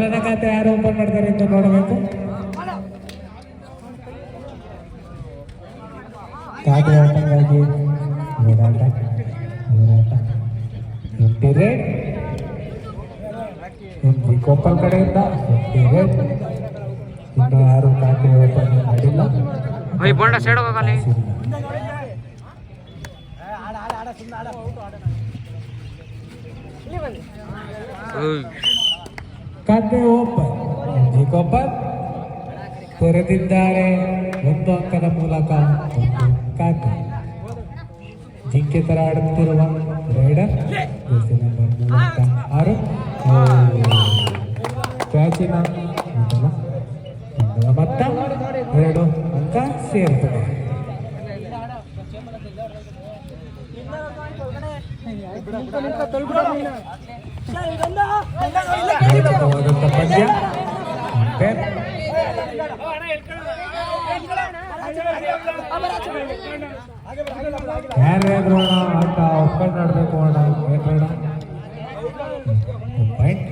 ಮೊದಲನೇ ಖಾತೆ ಯಾರು ಓಪನ್ ಮಾಡ್ತಾರೆ ಅಂತ ನೋಡಬೇಕು. ಖಾತೆ ಓಪನ್ ಹೋರಾಟ ಹೋರಾಟ ಕೊಪ್ಪಲ್ ಕಡೆಯಿಂದ ಇನ್ನು ಯಾರು ಖಾತೆ ಓಪನ್ ಮಾಡಿಲ್ಲ. ಸೈಡ್ ಹೋಗಲ್ಲಿ ಓಯ್. ಖಾತೆ ಓಪನ್. ಎಂಟಿ ಕೊರೆದಿದ್ದಾರೆ ಒಂದು ಅಂಕದ ಮೂಲಕ ಕಾಕ ಜಿಂಕೆ ತರ ಆಡುತ್ತಿರುವ ರೈಡರ್. ನಂಬರ್ ಆರು. ಕ್ಯಾಚಿನ ಮತ್ತ ಎರಡು ಅಂಕ ಸೇರ್ತದೆ. ಪಂದ್ಯ ಅಂಪೈರ್ ಯಾರ್ಯಾದ್ರು ಅಣ್ಣ ಆಟ ಒಪ್ಕೊಂಡು ಆಡ್ಬೇಕು ಅಣ್ಣ ಏನ್ರಣ್ಣ ಪಾಯಿಂಟ್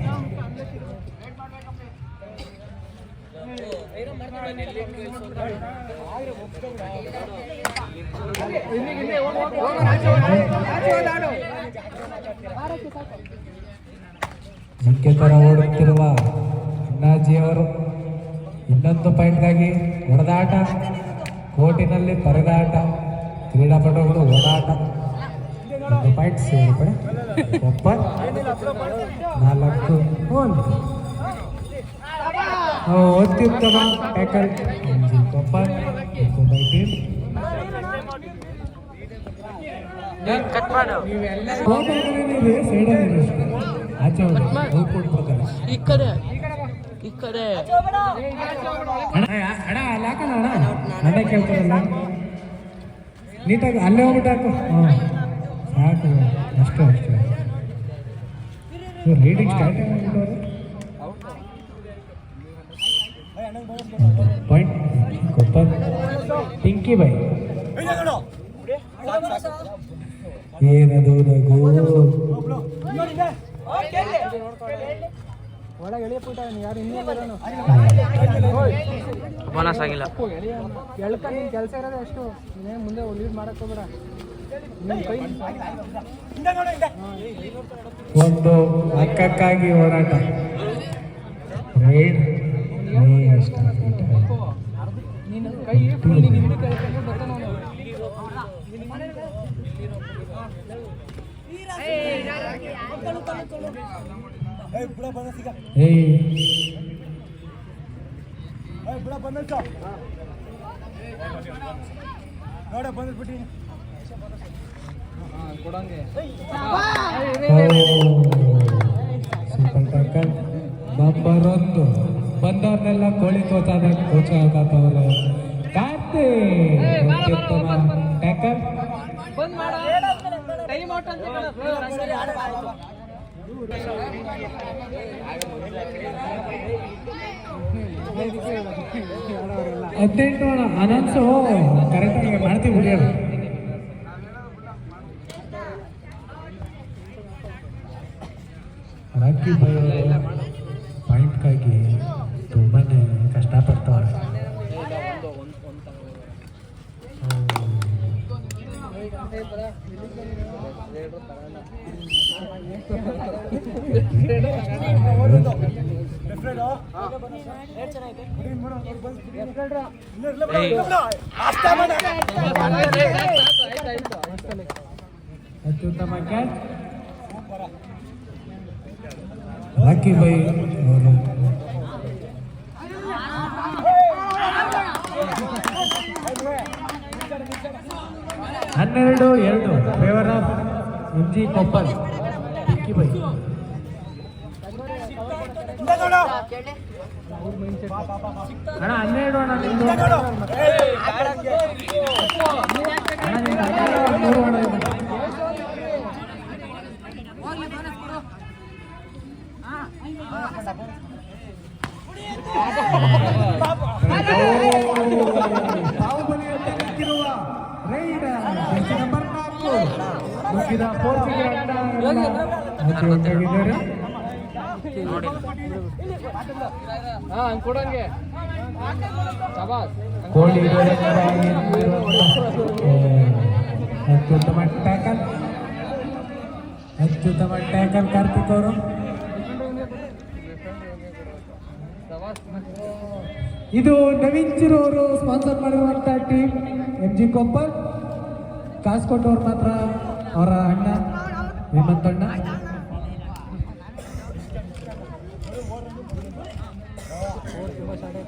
ಜಿಂಕೆ ತರ ಓಡುತ್ತಿರುವ ಅಣ್ಣಾಜಿಯವರು ಇನ್ನೊಂದು ಪಾಯಿಂಟ್ಗಾಗಿ ಹೊಡೆದಾಟ. ಕೋರ್ಟಿನಲ್ಲಿ ಪರದಾಟ ಕ್ರೀಡಾಪಟುಗಳು ಓಡಾಟ. ಒಂದು ಪಾಯಿಂಟ್ ಸೇರ್ಪಡೆ ಒಪ್ಪ ನಾಲ್ಕು ಒಂದು ಅತ್ಯುತ್ತಮ ಟ್ಯಾಕಲ್ ಕಟ್ ಮಾಡು. ಆಚೆ ಹೋಗಿ ಹೋಗ್ಕೊಂಡು ಬರ್ತಾರೆ ಈ ಕಡೆ ಈ ಕಡೆ. ಅಣ್ಣ ಅಣ್ಣ ಅಲ್ಲಿ ಹಾಕೋಣ ಅಣ್ಣ? ಅಣ್ಣ ಕೇಳ್ತಾರಲ್ಲ ನೀಟಾಗಿ ಅಲ್ಲೇ ಹೋಗ್ಬಿಟ್ಟು ಹಾಕು. ಹಾಂ ಸಾಕು ಅಷ್ಟೇ ಅಷ್ಟೇ. Raiding start point Koppa Pinky by ಏನದು ನಗು? ಒಳಗೆ ಯಾರು ಇನ್ನೂ ಬರೋನು ಬೋನಸ್ ಆಗಿಲ್ಲ ಎಳ್ಕ ನಿನ್ ಕೆಲಸ ಇರೋದು ಅಷ್ಟು. ನೀನೇ ಮುಂದೆ ಲೀಡ್ ಮಾಡಕ್ ಹೋಗ್ಬೇಡ ಒಂದು ಅಕ್ಕಕ್ಕಾಗಿ ಹೋರಾಟ ರೈಡ್ ನೀನು ಕೈ ಫುಲ್ ನೀನು ಬರ್ತಾನೆ ಅವನು ಏಯ್ ಕೊಡಂಗೆ ಸೂಪರ್ ಟಕ್ಕಲ್ ನಂಬರ್ ಒಂದು ಬಂದವ್ರನ್ನೆಲ್ಲ ಕೋಳಿ ಕೋಚಾದ ಕೋಚ ಹಾಕತ್ತವ್ರೆ ಕಾರ್ತಿ ಅತ್ಯುತ್ತಮ ಟ್ಯಾಕಲ್ ಬಂದ್ ಮಾಡ ಟೈಮ್ ಔಟ್ ಅಂತ ಹದಿನೆಂಟು ಅನೌನ್ಸು. ಕರೆಕ್ಟಾಗಿ ಮಾಡ್ತೀವಿ ಬಿಡಿಯೋದು ರಾಕಿ ಬೈಯವರು ಅತ್ಯುತ್ತಮ ಕ್ಯಾಚ್ ರಾಕಿ ಬೈ ಅವರು ಹನ್ನೆರಡು ಎರಡು. Favour of M G Koppal Pinky by ಅಣ್ಣ ಹನ್ನೆರಡು ಅಣ್ಣ ನಂಬರ್ ನಾಲ್ಕು ಮುಗಿದ ಪೋರ್ಚುಗಲ್ ಅಡ್ಡ ಆಚೆ ಹೊರಟೋಗಿದ್ದಾರೆ ನೋಡಿಲ್ಲ. ಹಾ ಹಂಗೆ ಕೊಡಂಗೆ ಶಬಾಸ್. ಕೋಳಿ ಅತ್ಯುತ್ತಮ ಟ್ಯಾಕಲ್. ಅತ್ಯುತ್ತಮ ಟ್ಯಾಕಲ್ ಕಾರ್ತಿಕ್ ಅವರು. ಇದು ನವೀನ್ ಚಿರು ಅವರು ಸ್ಪಾನ್ಸರ್ ಮಾಡಿರುವಂತ ಟೀಮ್ ಎಂ ಜಿ ಕೊಪ್ಪಲ್. ಕಾಸು ಕೊಟ್ಟವ್ರು ಮಾತ್ರ ಅವರ ಅಣ್ಣ ಹೇಮಂತಣ್ಣ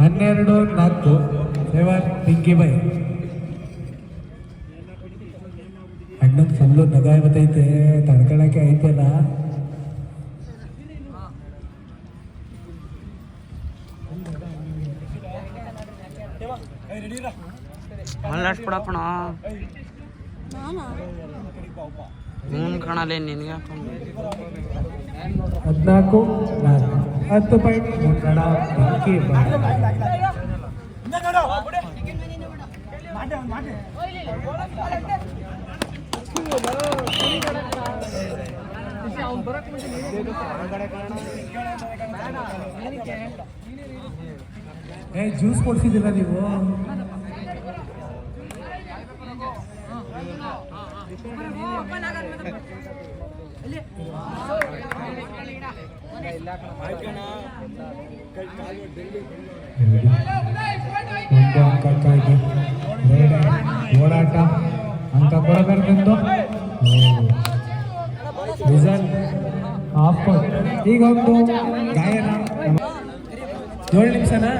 ಹನ್ನೆರಡು ನಾಲ್ಕು ಸೆವೆನ್ ಪಿಂಕಿ ಬೈ. ಅಣ್ಣನ ಫುಲ್ಲು ನಗಾಯ ಬತ್ತೈತೆ ತಡ್ಕೊಳಕ್ಕೆ ಐತೆಲ್ಲ. ಅಲ್ಲಷ್ಟು ಬಿಡಪ್ಪಣ ಹ್ಞೂ ಕಾಣಲ್ಲ ನಿನ್ಗೆ ಹಾಕೊಂಡು. ಹದಿನಾಲ್ಕು ನಾಲ್ಕು ಹತ್ತು ಪಾಯಿಂಟ್ ಮುನ್ನಡ ಪಿಂಕಿ ಬೈ ಅವ್ನು ಬರಕ್ ಮುಂಚೆ ನೀನು ಏ ಜ್ಯೂಸ್ ಕೊಡ್ಸಿದ್ದೀರ ನೀವು? ಒಂದು ಅಂಕಕ್ಕಾಗಿ ಬೇರೆ ಓಡಾಟ ಅಂಕ ಕೊಡಬೇಕೆಂದು ಡಿಸೈನ್ ಆಫ್ ಈಗ ಒಂದು ಗಾಯನ ಏಳು ನಿಮಿಷನಾ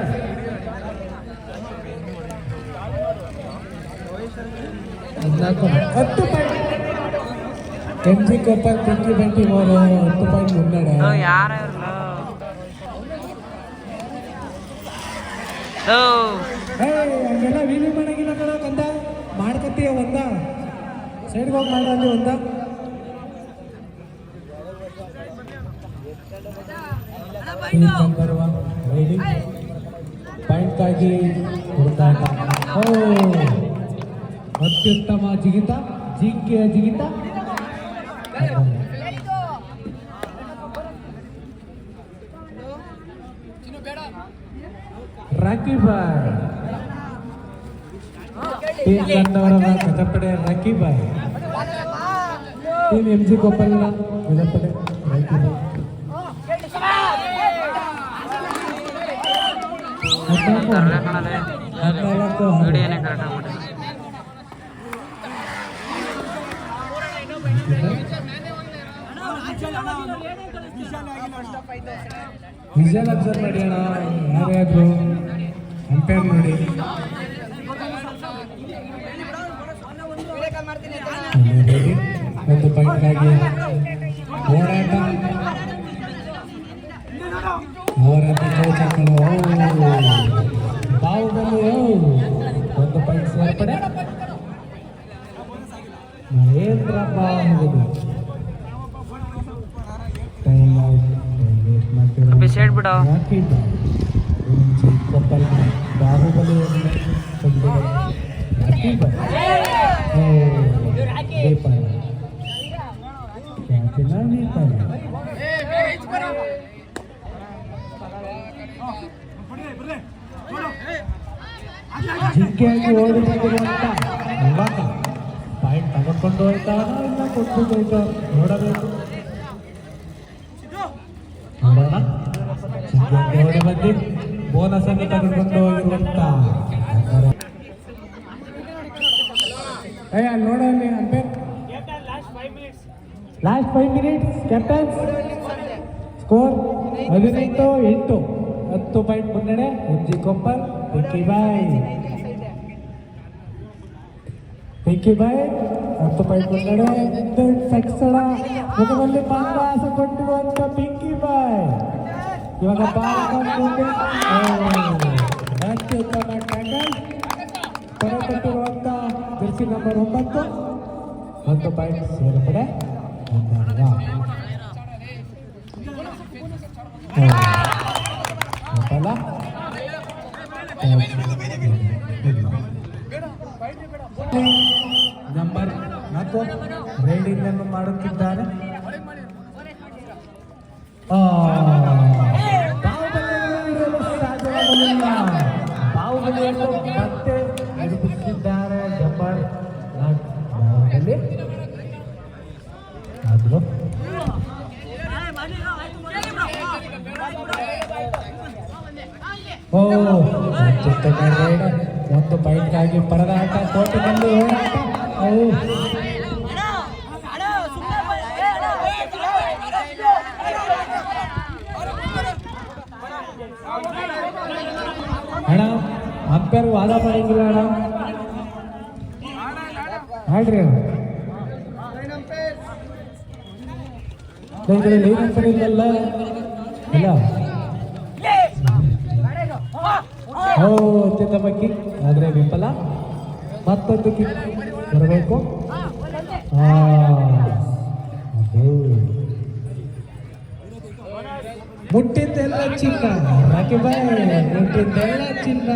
ಹದಿನಾಲ್ಕು ಹತ್ತು ಎಂ ಜಿ ಕೊಪ್ಪಲ್ ಟ್ವೆಂಟಿ ಬೆಂಟಿ ಅವರು ಹತ್ತು ಪಾಯಿಂಟ್ ಮುನ್ನಡೆ ಹಂಗೆಲ್ಲ ವಿವಿ ಮಾಡಂಗಿಲ್ಲ ಕಣ ಕಂದ. ಮಾಡ್ಕತ್ತೀಯ ಒಂದ? ಸೈಡ್ಗೆ ಹೋಗಿ ಮಾಡ ಅಲ್ಲಿ ಒಂದ. ಪಾಯಿಂಟ್ಗಾಗಿ ಹುಡುಕಾಟ ಓ ಅತ್ಯುತ್ತಮ ಜಿಗಿತ ಜಿಂಕೆಯ ಜಿಗಿತ. ರಾಕಿ ಬಾಯ್ ಟೀಮ್ ತಂಡವರ ಗಜಪಡೆ Rocky boy team M G ಗೋಪಾಲ್ನ ಗಜಪಡೆ ರಾಕಿ ಬಾಯ್ ಹದಿನಾಲ್ಕು ಹದಿನಾಲ್ಕು. ವಿಜಲ್ ಅಬ್ಸರ್ವ್ ಮಾಡಿ ಅಣ್ಣ. ಯಾರ್ಯಾದ್ರು ಅಂಪೈರ್ ನೋಡಿ ಒಂದು ಪಾಯಿಂಟ್ಗಾಗಿ ಹೋರಾಟ ಹೋರಾಟ ಕೋಚ್ ಹಾಕೋಣ. ಓ ಬಾಹುಬಲಿ ಓ. ಒಂದು ಪಾಯಿಂಟ್ ಸೇರ್ಪಡೆ Mahendra Baahubali time out wait ಮಾಡ್ತಿರೋ ಬಿಸಾಡ್ ಬಿಡು. ಹಾಕಿದ್ದು. ಉಂಚಿ ಕೊಪ್ಪಲ್ ಬಾಹುಬಲಿಯನ್ನು ತಂದಿದೆ. ಹಾಕಿದ್ದು. ಓ, ದೀಪ. ಕ್ಯಾಚಿನ ದೀಪ. ಜಿಂಕೆಯಾಗಿ ಓಡಿ ಬಂದಿರುವಂತ ಯುವಕ ಪಾಯಿಂಟ್ ತಗೊಂಡ್ಕೊಂಡು ಹೋಯ್ತಾ ಇಲ್ಲ ಕೊಟ್ಟು ಹೋಯ್ತಾ ನೋಡಬೇಕು ನೋಡೋಣ ಜಿಂಕೆಯಾಗಿ ಓಡಿ ಬಂದು ಬೋನಸ್ ಅನ್ನು ತೆಗೆದುಕೊಂಡು ಹೋಗಿರುವಂತ umpire last five minutes captain score ಹದಿನೆಂಟು ಎಂಟು. ಹತ್ತು ಪಾಯಿಂಟ್ ಮುನ್ನಡೆ, ಉಜ್ಜಿ ಕೊಪ್ಪಲ್ ಡಿಕ್ಕಿ ಬಾಯ್ ಪಿಂಕಿ ಬಾಯ್ ಹತ್ತು ಪಾಯಿಂಟ್ ಮುನ್ನಡೆ ಸಕ್ಸಡ ಮುಖದಲ್ಲಿ ಪಾಂಗಾಸ ಕೊಟ್ಟಿರುವಂತ ಪಿಂಕಿ ಬಾಯ್ ಇವಾಗ ಅತ್ಯುತ್ತಮ ಟ್ಯಾಂಡಲ್ ಕೊಟ್ಟಿರುವಂತ ಜೆರ್ಸಿ ನಂಬರ್ ಒಂಬತ್ತು. ಒಂದು ಪಾಯಿಂಟ್ ಗೊತ್ತಲ್ಲ? ನಂಬರ್ ನಾಲ್ಕು. ರೈಡಿಂಗ್ ಅನ್ನು ಮಾಡುತ್ತಿದ್ದಾರೆ. ಆ, ಬಾಹುಬಲಿಯನ್ನು ಮತ್ತೆ ಹಿಡಿದಿದ್ದಾರೆ ಜಂಬಾರ್ ನಾಟ್ ಬಾಹುಬಲಿ ಆದ್ರು. ಓ ಅತ್ಯುತ್ತಮ ರೈಡರ್ ಒಂದು ಬೈಕ್ಗಾಗಿ ಪರದಾಟ ಕೋಟಿನಲ್ಲಿ ಹೋರಾಟ. ಅವು ಅಣ್ಣ ಅಂಪೇರ್ ವಾದ ಪಡೆಯಂಗಿಲ್ಲ ಅಣ್ಣ? ಹೇಳ್ರಿ ಅಂಪೇರ್ ಇಲ್ಲ? ಓ ಕಿಕ್. ಆದರೆ ವಿಫಲ. ಮತ್ತೊಂದು ಕಿಕ್ ಬರಬೇಕು. ಮುಟ್ಟಿದ್ದೆಲ್ಲ ಚಿನ್ನ. ರಾಕಿ ಬಾಯ್ ಮುಟ್ಟಿದ್ದೆಲ್ಲ ಚಿನ್ನ.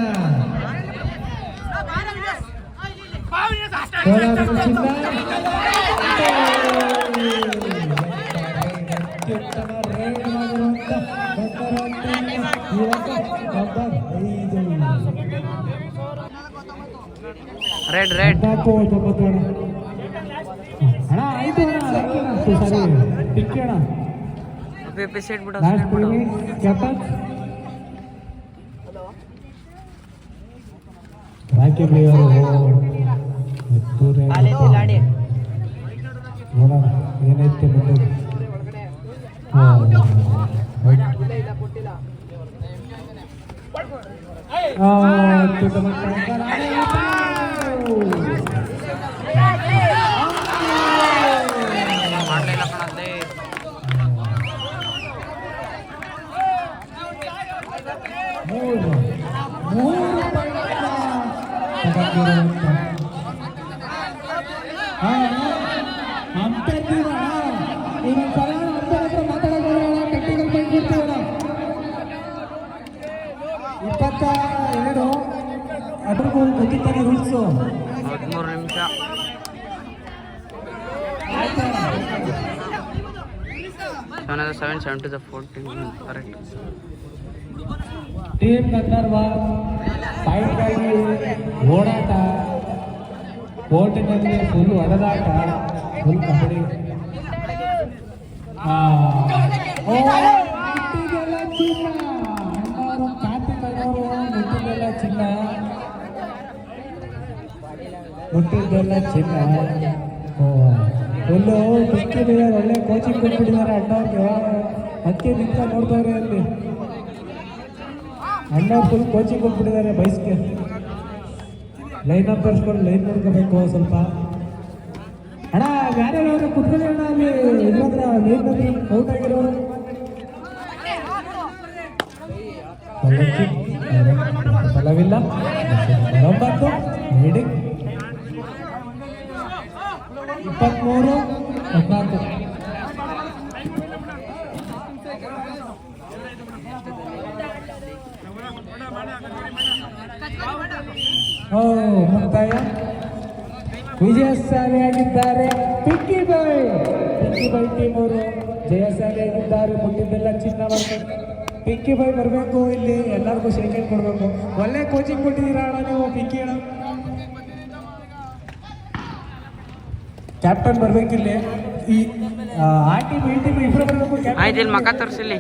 ನಾಲ್ಕು ತೊಂಬತ್ತು ಅಣ್ಣ ಅಣ್ಣ ಆಯ್ತು ಅಣ್ಣ ಲಕ್ಕಿ ಅಣ್ಣ ಸಾರಿ ಟಿಕ್ಕಿ ಅಣ್ಣ ಪಿ ಪಿ ಸೆಟ್ ಬಿಡು ಲಾಸ್ಟ್ ಬಿಡು ಪ್ರೀಮಿ ಕ್ಯಾಪ್ಟನ್ ರಾಕಿ ಪ್ಲೇಯರು ನೋಡೋಣ ಏನೈತೆ ಮುಂದೆ ಆ, ಈಗ ಸಲ ಅಂಪೇರ್ ಹತ್ರ ಮಾತಾಡೋಣ ಟೆಕ್ನಿಕಲ್ ಪಾಯಿಂಟ್ ಕೊಡ್ತೀವಣ ಇಪ್ಪತ್ತ ಎರಡು ಅದ್ರಿಗೂ ಗೊತ್ತಿತ್ತಾನೆ ರೂಲ್ಸು ಹದಿಮೂರು ನಿಮಿಷ. ಸೆವೆನ್ ಅದ seven seven to the fourteen correct team Gandharva ಫೈಟ್ಗಾಗಿ ಓಡಾಟ. ಕೋರ್ಟಿನಲ್ಲಿ ಫುಲ್ ಹೊಡೆದಾಟ ಫುಲ್ ಕಬಡ್ಡಿ. ಮುಟ್ಟಿದೆಲ್ಲ ಚಿನ್ನ ಅಣ್ಣವರು ಕಾರ್ತಿಕ್ ಅಣ್ಣವರು ಚಿನ್ನ ಮುಟ್ಟಿದ್ದೆಲ್ಲ ಚಿನ್ನ ಒಳ್ಳೆ ಕೋಚಿಂಗ್ ಕೊಟ್ಬಿಟ್ಟಿದ್ದಾರೆ ಅಣ್ಣವ್ರಿಗೆ ಹತ್ತಿ ನಿಂತ ನೋಡ್ತಾರೆ ಅಲ್ಲಿ ಅಣ್ಣ ಫುಲ್ ಕೋಚಿಂಗ್ ಕೊಟ್ಬಿಟ್ಟಿದ್ದಾರೆ ಬೈಸ್ಗೆ ಲೈನ್ ಅಪ್ ತರಿಸ್ಕೊಂಡು ಲೈನ್ ನೋಡ್ಕೋಬೇಕು ಸ್ವಲ್ಪ. ಅಣ್ಣ ಯಾರ್ಯಾರು ಕುತ್ಕೊಳ್ಳಿ ಅಣ್ಣ ಅಲ್ಲಿ. ಔಟ್ ಆಗಿರೋರು ಒಳ್ಳೆ kick. ಫಲವಿಲ್ಲ ಒಂಬತ್ತು ಹದಿನಾಲ್ಕು ಓ ಮುಕ್ತಾಯ ವಿಜಯಶಾಲಿಯಾಗಿದ್ದಾರೆ picky boy picky boy team ಅವರು ಜಯಶಾಲಿಯಾಗಿದ್ದಾರೆ ಮುಟ್ಟಿದ್ದೆಲ್ಲ ಚಿನ್ನವನ್ನು ಪಿಕ್ಕಿ ಬಾಯ್ ಬರಬೇಕು ಇಲ್ಲಿ. ಎಲ್ಲರಿಗೂ ಶೇಖರಣೆ ಕೊಡಬೇಕು. ಒಳ್ಳೆ ಕೋಚಿಂಗ್ ಕೊಟ್ಟಿದ್ದೀರಾ ಅಣ್ಣ ನೀವು ಪಿಕ್ಕಿ ಅಣ್ಣ? ಕ್ಯಾಪ್ಟನ್ ಬರ್ಬೇಕಿಲ್ಲಿ ಈ ಆ ಟೀಮ್ ಈ ಟೀಮ್ ಇಬ್ಬರು ಬರಬೇಕು. ಆಯ್ತು ಇಲ್ಲಿ ಮಕ್ಕ ತೋರಿಸಿಲ್ಲಿ